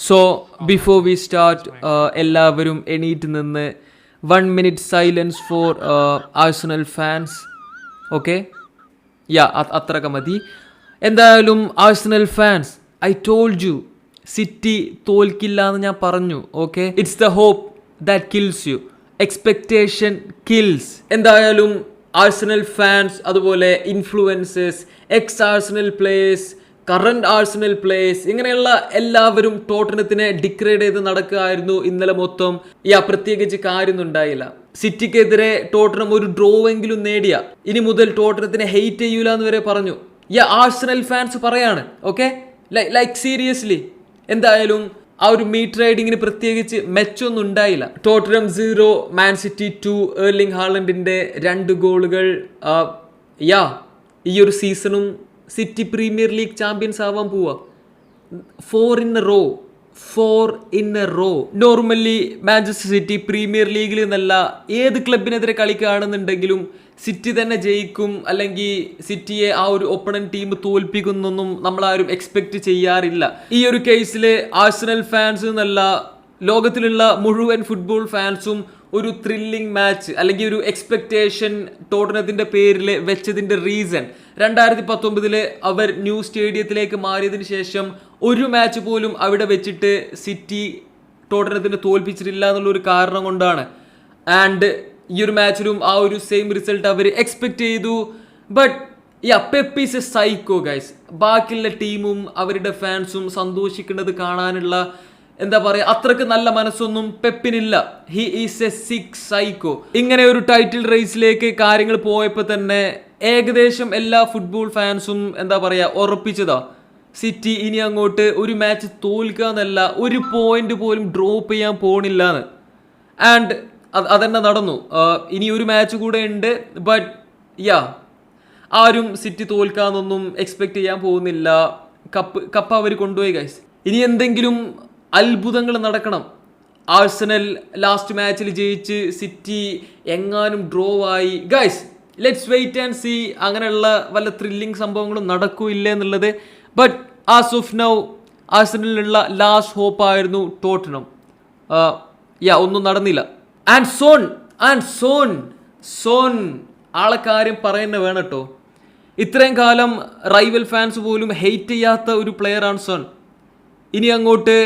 So before we start എല്ലാവരും എണീറ്റ് നിന്ന് one minute silence for Arsenal fans okay yeah അത്രയൊക്കെ മതി. എന്തായാലും Arsenal fans I told you City തോൽക്കില്ല എന്ന് ഞാൻ പറഞ്ഞു. Okay it's the hope that kills you expectation kills എന്തായാലും ആഴ്സണൽ ഫാൻസ് അതുപോലെ influencers ex Arsenal players current Arsenal players ഇങ്ങനെയുള്ള എല്ലാവരും ടോട്ടനത്തിനെ ഡിക്രേഡ് ചെയ്ത് നടക്കുകയായിരുന്നു ഇന്നലെ മൊത്തം. യാ പ്രത്യേകിച്ച് കാര്യമൊന്നും ഉണ്ടായില്ല സിറ്റിക്കെതിരെ ടോട്ടനം ഒരു ഡ്രോ എങ്കിലും നേടിയ. ഇനി മുതൽ ടോട്ടനത്തിനെ ഹെയ്റ്റ് ചെയ്യൂല എന്ന് വരെ പറഞ്ഞു. യാ ആഴ്സണൽ ഫാൻസ് പറയാണ് ഓക്കെ ലൈക്ക് സീരിയസ്ലി എന്തായാലും ആ ഒരു മീറ്റ് റൈഡിങ്ങിന് പ്രത്യേകിച്ച് മെച്ചൊന്നും ഉണ്ടായില്ല. Tottenham zero Man City two Erling ഹാളൻഡിന്റെ രണ്ട് ഗോളുകൾ യാ ഈ ഒരു സീസണും സിറ്റി പ്രീമിയർ ലീഗ് ചാമ്പ്യൻസ് ആവാൻ പോവാ. Four in a row four in a row normally Manchester City premier ലീഗിൽ നിന്നല്ല ഏത് ക്ലബിനെതിരെ കളിക്കുകയാണെന്നുണ്ടെങ്കിലും സിറ്റി തന്നെ ജയിക്കും അല്ലെങ്കിൽ സിറ്റിയെ ആ ഒരു ഒപ്പണൻ ടീം തോൽപ്പിക്കുന്നൊന്നും നമ്മൾ ആരും എക്സ്പെക്ട് ചെയ്യാറില്ല. ഈ ഒരു കേസിൽ ആഴ്സണൽ ഫാൻസ് എന്നല്ല ലോകത്തിലുള്ള മുഴുവൻ ഫുട്ബോൾ ഫാൻസും ഒരു ത്രില്ലിംഗ് മാച്ച് അല്ലെങ്കിൽ ഒരു എക്സ്പെക്റ്റേഷൻ ടോട്ടനത്തിന്റെ പേരിൽ വെച്ചതിന്റെ റീസൺ രണ്ടായിരത്തി പത്തൊമ്പതിൽ അവർ ന്യൂ സ്റ്റേഡിയത്തിലേക്ക് മാറിയതിന് ശേഷം ഒരു മാച്ച് പോലും അവിടെ വെച്ചിട്ട് സിറ്റി ടോട്ടനത്തിന് തോൽപ്പിച്ചിട്ടില്ല എന്നുള്ളൊരു കാരണം കൊണ്ടാണ്. ആൻഡ് ഈ ഒരു മാച്ചിലും ആ ഒരു സെയിം റിസൾട്ട് അവർ എക്സ്പെക്റ്റ് ചെയ്തു. ബട്ട് യാ അപ്പെപ്പീസ് എ സൈക്കോ ഗൈസ് ബാക്കിയുള്ള ടീമും അവരുടെ ഫാൻസും സന്തോഷിക്കുന്നത് കാണാനുള്ള എന്താ പറയുക അത്രയ്ക്ക് നല്ല മനസ്സൊന്നും പെപ്പിനില്ല he is a sick psycho ഇങ്ങനെ ഒരു ടൈറ്റിൽ റേസിലേക്ക് കാര്യങ്ങൾ പോയപ്പോൾ തന്നെ ഏകദേശം എല്ലാ ഫുട്ബോൾ ഫാൻസും എന്താ പറയുക ഉറപ്പിച്ചതാ. സിറ്റി ഇനി അങ്ങോട്ട് ഒരു മാച്ച് തോൽക്കുക എന്നല്ല ഒരു പോയിന്റ് പോലും ഡ്രോപ്പ് ചെയ്യാൻ പോണില്ല എന്ന് ആൻഡ് അതന്നെ നടന്നു. ഇനി ഒരു മാച്ച് കൂടെ ഉണ്ട് ബട്ട് യാ ആരും സിറ്റി തോൽക്കാന്നൊന്നും എക്സ്പെക്ട് ചെയ്യാൻ പോകുന്നില്ല. കപ്പ് കപ്പ് അവർ കൊണ്ടുപോയി ഗൈസ് ഇനി എന്തെങ്കിലും അത്ഭുതങ്ങൾ നടക്കണം. ആഴ്സണൽ ലാസ്റ്റ് മാച്ചിൽ ജയിച്ച് സിറ്റി എങ്ങാനും ഡ്രോ ആയി. Guys let's wait and see അങ്ങനെയുള്ള വല്ല ത്രില്ലിംഗ് സംഭവങ്ങളും നടക്കൂ ഇല്ല എന്നുള്ളത്. ബട്ട് ആസ് ഓഫ് നൗ ആഴ്സണലിനുള്ള ലാസ്റ്റ് ഹോപ്പ് ആയിരുന്നു ടോട്ടനം യാ ഒന്നും നടന്നില്ല. And Son and Son Son ആളെ കാര്യം പറയുന്ന വേണം കേട്ടോ. ഇത്രയും കാലം റൈവൽ ഫാൻസ് പോലും ഹെയ്റ്റ് ചെയ്യാത്ത ഒരു പ്ലെയറാണ് സോൺ ഇനി അങ്ങോട്ട്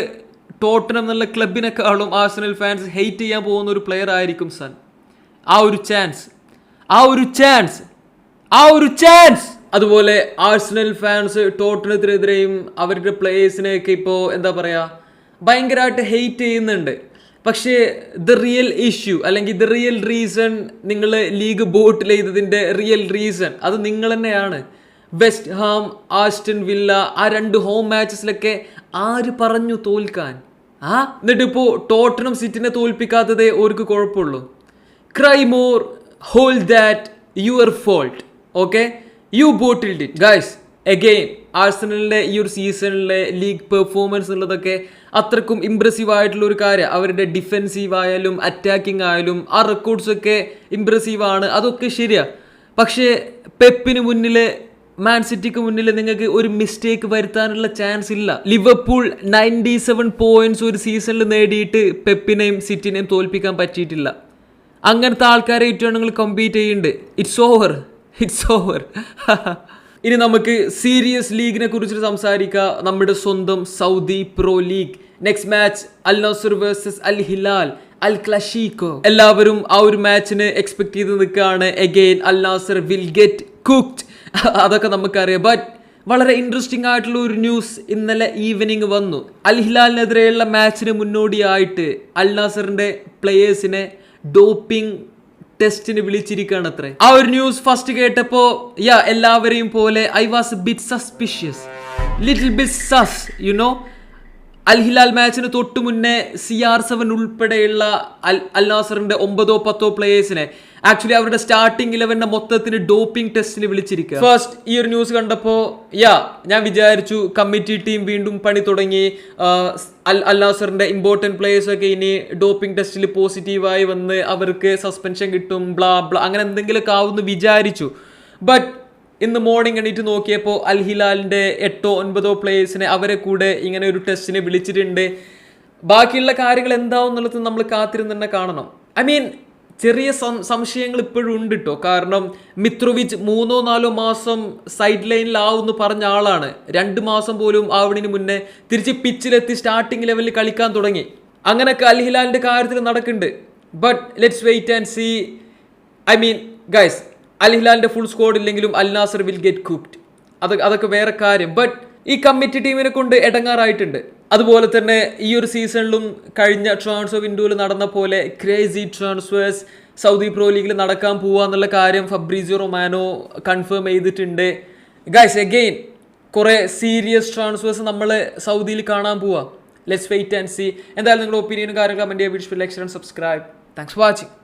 ടോട്ടനം എന്നുള്ള ക്ലബിനെക്കാളും ആഴ്സണൽ ഫാൻസ് ഹെയ്റ്റ് ചെയ്യാൻ പോകുന്ന ഒരു പ്ലെയർ ആയിരിക്കും സൺ ആ ഒരു ചാൻസ് ആ ഒരു ചാൻസ് ആ ഒരു ചാൻസ് അതുപോലെ ആഴ്സണൽ ഫാൻസ് ടോട്ടനത്തിനെതിരെയും അവരുടെ പ്ലേയേഴ്സിനെയൊക്കെ ഇപ്പോൾ എന്താ പറയുക ഭയങ്കരമായിട്ട് ഹെയ്റ്റ് ചെയ്യുന്നുണ്ട്. പക്ഷേ ദ റിയൽ ഇഷ്യൂ അല്ലെങ്കിൽ ദ റിയൽ റീസൺ നിങ്ങൾ ലീഗ് ബോട്ടിൽ ചെയ്തതിന്റെ റിയൽ റീസൺ അത് നിങ്ങൾ തന്നെയാണ്. വെസ്റ്റ് ഹാം ആസ്റ്റൺ വില്ല ആ രണ്ട് ഹോം മാച്ചസിലൊക്കെ ആര് പറഞ്ഞു തോൽക്കാൻ? ആ? എന്നിട്ടിപ്പോൾ ടോട്ടനും സിറ്റിനെ തോൽപ്പിക്കാത്തതേ ഓർക്ക് കുഴപ്പമുള്ളൂ. Cry more hole that your fault okay you bottled it guys again ആഴ്സണലിന്റെ ഈ ഒരു സീസണിലെ ലീഗ് പെർഫോമൻസ് എന്നുള്ളതൊക്കെ അത്രക്കും ഇമ്പ്രസീവ് ആയിട്ടുള്ള ഒരു കാര്യം. അവരുടെ ഡിഫെൻസീവ് ആയാലും അറ്റാക്കിംഗ് ആയാലും ആ റെക്കോർഡ്സൊക്കെ ഇമ്പ്രസീവ് ആണ്. അതൊക്കെ ശരിയാണ് പക്ഷേ പെപ്പിന് മുന്നിൽ മാൻ സിറ്റിക്ക് മുന്നിൽ നിങ്ങൾക്ക് ഒരു മിസ്റ്റേക്ക് വരുത്താനുള്ള ചാൻസ് ഇല്ല. ലിവർപൂൾ നയന്റി സെവൻ പോയിന്റ്സ് ഒരു സീസണിൽ നേടിയിട്ട് പെപ്പിനെയും സിറ്റിനെയും തോൽപ്പിക്കാൻ പറ്റിയിട്ടില്ല. അങ്ങനത്തെ ആൾക്കാരെ ഏറ്റവും നിങ്ങൾ കമ്പീറ്റ് ചെയ്യുന്നുണ്ട് ഇറ്റ്സ് ഓവർ ഇറ്റ്സ് ഓവർ ഇനി നമുക്ക് സീരിയസ് ലീഗിനെ കുറിച്ച് സംസാരിക്കാം. നമ്മുടെ സ്വന്തം Saudi pro league next match Al Nassr versus Al Hilal Al Clasico എല്ലാവരും ആ ഒരു മാച്ചിന് എക്സ്പെക്ട് ചെയ്ത് നിൽക്കുകയാണ്. Again Al Nassr will get cooked അതൊക്കെ നമുക്കറിയാം. ബട്ട് വളരെ ഇൻട്രസ്റ്റിംഗ് ആയിട്ടുള്ള ഒരു ന്യൂസ് ഇന്നലെ ഈവനിങ് വന്നു. അൽ ഹിലാലിനെതിരെയുള്ള മാച്ചിന് മുന്നോടിയായിട്ട് അൽ നാസറിന്റെ പ്ലേയേഴ്സിനെ ഡോപ്പിംഗ് ടെസ്റ്റിന് വിളിച്ചിരിക്കുകയാണ് അത്രേ ആ ഒരു ന്യൂസ് ഫസ്റ്റ് കേട്ടപ്പോ യാ എല്ലാവരെയും പോലെ I was bit suspicious little bit sus you know Al Hilal മാച്ചിന് തൊട്ടു മുന്നേ സി ആർ സെവൻ ഉൾപ്പെടെയുള്ള അൽ അൽ നാസറിന്റെ ഒമ്പതോ പത്തോ പ്ലേയേഴ്സിനെ ആക്ച്വലി അവരുടെ സ്റ്റാർട്ടിംഗ് ഇലവന്റെ മൊത്തത്തിന് ഡോപ്പിംഗ് ടെസ്റ്റിന് വിളിച്ചിരിക്കുക ഫസ്റ്റ് ഈ ഒരു ന്യൂസ് കണ്ടപ്പോ യാ ഞാൻ വിചാരിച്ചു കമ്മിറ്റി ടീം വീണ്ടും പണി തുടങ്ങി. അൽ അൽ ഇമ്പോർട്ടന്റ് പ്ലേയേഴ്സ് ഒക്കെ ഇനി ഡോപ്പിംഗ് ടെസ്റ്റിൽ പോസിറ്റീവായി വന്ന് അവർക്ക് സസ്പെൻഷൻ കിട്ടും ബ്ലാ ബ്ലാ അങ്ങനെ എന്തെങ്കിലുമൊക്കെ ആവുമെന്ന് വിചാരിച്ചു. ബട്ട് ഇന്ന് മോർണിംഗ് എണീറ്റ് നോക്കിയപ്പോൾ അൽ ഹിലാലിന്റെ എട്ടോ ഒൻപതോ പ്ലേയേഴ്സിനെ അവരെ കൂടെ ഇങ്ങനെ ഒരു ടെസ്റ്റിനെ വിളിച്ചിട്ടുണ്ട്. ബാക്കിയുള്ള കാര്യങ്ങൾ എന്താവും എന്നുള്ളത് നമ്മൾ കാത്തിരുന്ന് തന്നെ കാണണം. ഐ മീൻ ചെറിയ സംശയങ്ങൾ ഇപ്പോഴും ഉണ്ട് കേട്ടോ കാരണം മിത്രോവിച്ച് മൂന്നോ നാലോ മാസം സൈഡ് ലൈനിലാവുമെന്ന് പറഞ്ഞ ആളാണ്. രണ്ട് മാസം പോലും ആവണിന് മുന്നേ തിരിച്ച് പിച്ചിലെത്തി സ്റ്റാർട്ടിംഗ് ലെവലിൽ കളിക്കാൻ തുടങ്ങി. അങ്ങനെയൊക്കെ അൽ ഹിലാലിന്റെ കാര്യത്തിൽ നടക്കുന്നുണ്ട്. But let's wait and see I mean guys Al full squad ഇല്ലെങ്കിലും Al Nassr will get cooked അത് അതൊക്കെ വേറെ കാര്യം. ബട്ട് ഈ കമ്മിറ്റി ടീമിനെ കൊണ്ട് ഇടങ്ങാറായിട്ടുണ്ട് അതുപോലെ തന്നെ ഈ ഒരു സീസണിലും കഴിഞ്ഞ ട്രാൻസ്ഫർ വിൻഡോയിൽ നടന്ന പോലെ ക്രേസി ട്രാൻസ്ഫേഴ്സ് സൗദി പ്രോ ലീഗിൽ നടക്കാൻ പോവുക എന്നുള്ള കാര്യം ഫബ്രീസിയോ റൊമാനോ കൺഫേം ചെയ്തിട്ടുണ്ട്. ഗൈസ് എഗെയിൻ കുറേ സീരിയസ് ട്രാൻസ്ഫേഴ്സ് നമ്മൾ സൗദിയിൽ കാണാൻ പോവാം. ലെറ്റ്സ് വെയിറ്റ് ആൻഡ് സി എന്തായാലും നിങ്ങളുടെ ഒപ്പീനിയനും കാര്യങ്ങളും കമന്റ് ചെയ്യുക video like subscribe thanks for watching